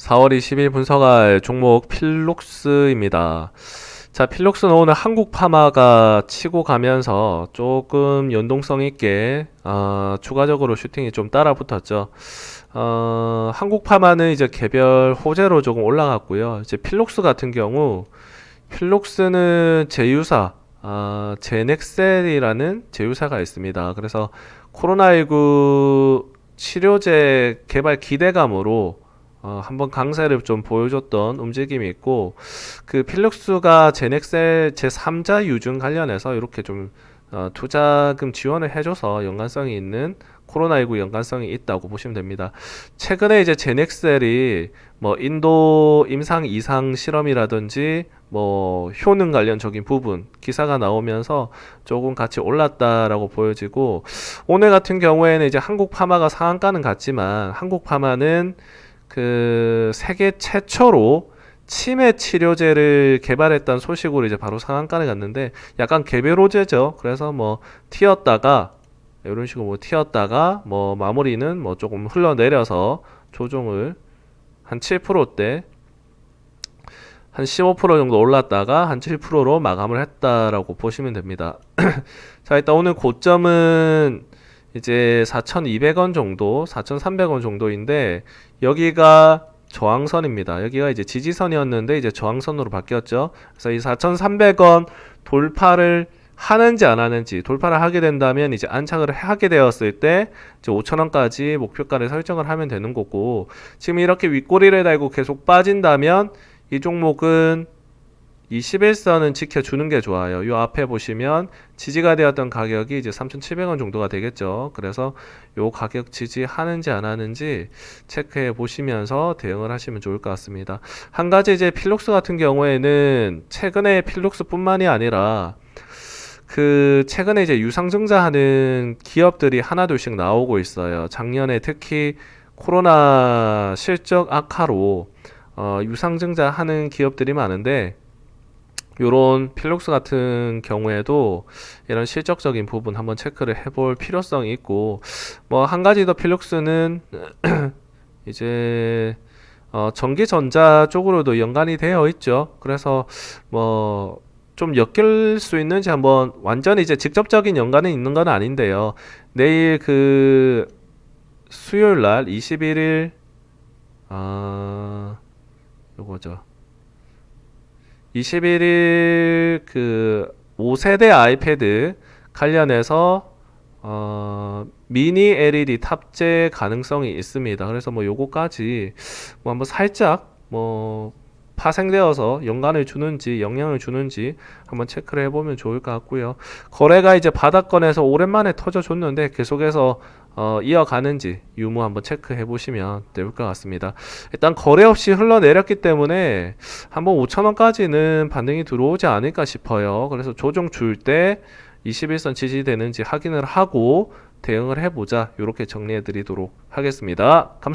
4월 20일 분석할 종목 필록스입니다. 자, 필록스는 오늘 한국 파마가 치고 가면서 조금 연동성 있게 어, 추가적으로 슈팅이 좀 따라 붙었죠. 어, 한국 파마는 이제 개별 호재로 조금 올라갔고요. 이제 필록스 같은 경우 필록스는 제휴사 아, 제넥셀이라는 제휴사가 있습니다. 그래서 코로나19 치료제 개발 기대감으로 어, 한번 강세를 좀 보여줬던 움직임이 있고 그 필룩스가 제넥셀 제3자 유증 관련해서 이렇게 좀 어, 투자금 지원을 해줘서 연관성이 있는 코로나19 연관성이 있다고 보시면 됩니다. 최근에 이제 제넥셀이 뭐 인도 임상 이상 실험이라든지 뭐 효능 관련적인 부분 기사가 나오면서 조금 같이 올랐다라고 보여지고 오늘 같은 경우에는 이제 한국 파마가 상한가는 같지만 한국 파마는 그 세계 최초로 치매 치료제를 개발했다는 소식으로 이제 바로 상한가를 갔는데 약간 개별 호재죠. 그래서 뭐 튀었다가 이런 식으로 뭐 튀었다가 뭐 마무리는 뭐 조금 흘러내려서 조정을 한 7%대 한 15% 정도 올랐다가 한 7%로 마감을 했다라고 보시면 됩니다. 자, 일단 오늘 고점은 이제 4,200원 정도, 4,300원 정도인데 여기가 저항선입니다. 여기가 이제 지지선이었는데 이제 저항선으로 바뀌었죠. 그래서 이 4,300원 돌파를 하는지 안 하는지 돌파를 하게 된다면 이제 안착을 하게 되었을 때 이제 5,000원까지 목표가를 설정을 하면 되는 거고 지금 이렇게 윗꼬리를 달고 계속 빠진다면 이 종목은 21선은 지켜주는 게 좋아요. 요 앞에 보시면 지지가 되었던 가격이 이제 3,700원 정도가 되겠죠. 그래서 요 가격 지지하는지 안 하는지 체크해 보시면서 대응을 하시면 좋을 것 같습니다. 한 가지 이제 필록스 같은 경우에는 최근에 필록스뿐만이 아니라 그 최근에 이제 유상증자 하는 기업들이 하나둘씩 나오고 있어요. 작년에 특히 코로나 실적 악화로 어, 유상증자 하는 기업들이 많은데 요런 필록스 같은 경우에도 이런 실적적인 부분 한번 체크를 해볼 필요성이 있고 뭐 한 가지 더 필록스는 이제 어 전기전자 쪽으로도 연관이 되어 있죠. 그래서 뭐 좀 엮일 수 있는지 한번 완전히 이제 직접적인 연관이 있는 건 아닌데요. 내일 그 수요일 날 21일 아 요거죠. 21일 그 5세대 아이패드 관련해서 어, 미니 LED 탑재 가능성이 있습니다. 그래서 뭐 요거까지 뭐 한번 살짝 뭐 파생되어서 연관을 주는지 영향을 주는지 한번 체크를 해보면 좋을 것 같고요. 거래가 이제 바닥권에서 오랜만에 터져줬는데 계속해서 어, 이어가는지 유무 한번 체크해 보시면 될것 같습니다. 일단 거래 없이 흘러내렸기 때문에 한번 5천원까지는 반등이 들어오지 않을까 싶어요. 그래서 조정 줄 때 21선 지지되는지 확인을 하고 대응을 해보자. 이렇게 정리해 드리도록 하겠습니다. 감사합니다.